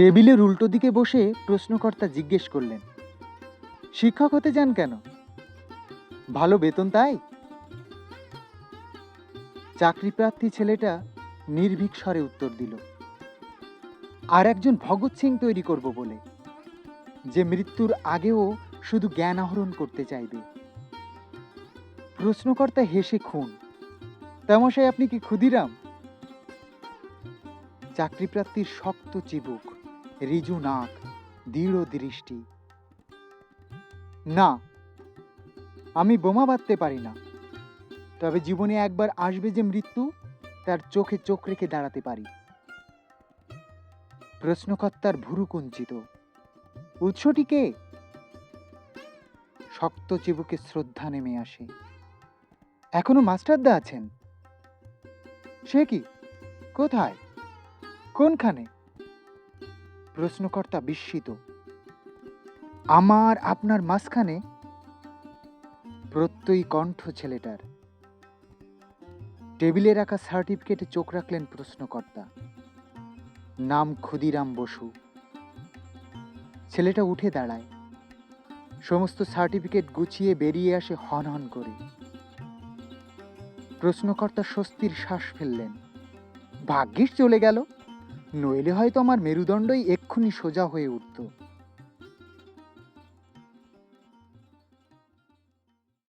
টেবিলের উল্টো দিকে বসে প্রশ্নকর্তা জিজ্ঞেস করলেন, শিক্ষক হতে যান কেন? ভালো বেতন তাই? চাকরিপ্রার্থী ছেলেটা নির্ভীক স্বরে উত্তর দিল, আর একজন ভগৎ সিং তৈরি করব বলে, যে মৃত্যুর আগেও শুধু জ্ঞান আহরণ করতে চাইবে। প্রশ্নকর্তা হেসে খুন তামাশায় আপনি কি ক্ষুদিরাম? চাকরিপ্রার্থীর শক্ত চিবুক রিজু নাক, দৃঢ় দৃষ্টি। না, আমি বোমা বাঁধতে পারি না। তবে জীবনে একবার আসবে যে মৃত্যু, তার চোখে চোখ রেখে দাঁড়াতে পারি। প্রশ্নকর্তার ভুরু কুঞ্চিত। উৎসটি কে? শক্ত চিবুকে শ্রদ্ধা নেমে আসে। এখনও মাস্টারদা আছেন? সে কি? কোথায়? কোনখানে? প্রশ্নকর্তা বিস্মিত। আমার আপনার মাঝখানে প্রত্যয়ী কণ্ঠ ছেলেটার। টেবিলে রাখা সার্টিফিকেটে চোখ রাখলেন প্রশ্নকর্তা। নাম ক্ষুদিরাম বসু। ছেলেটা উঠে দাঁড়ায়। সমস্ত সার্টিফিকেট গুছিয়ে বেরিয়ে আসে হন হন করে। প্রশ্নকর্তা স্বস্তির শ্বাস ফেললেন। ভাগ্যিস চলে গেল। নইলে হয়তো আমার মেরুদণ্ডই এক্ষুনি সোজা হয়ে উঠত।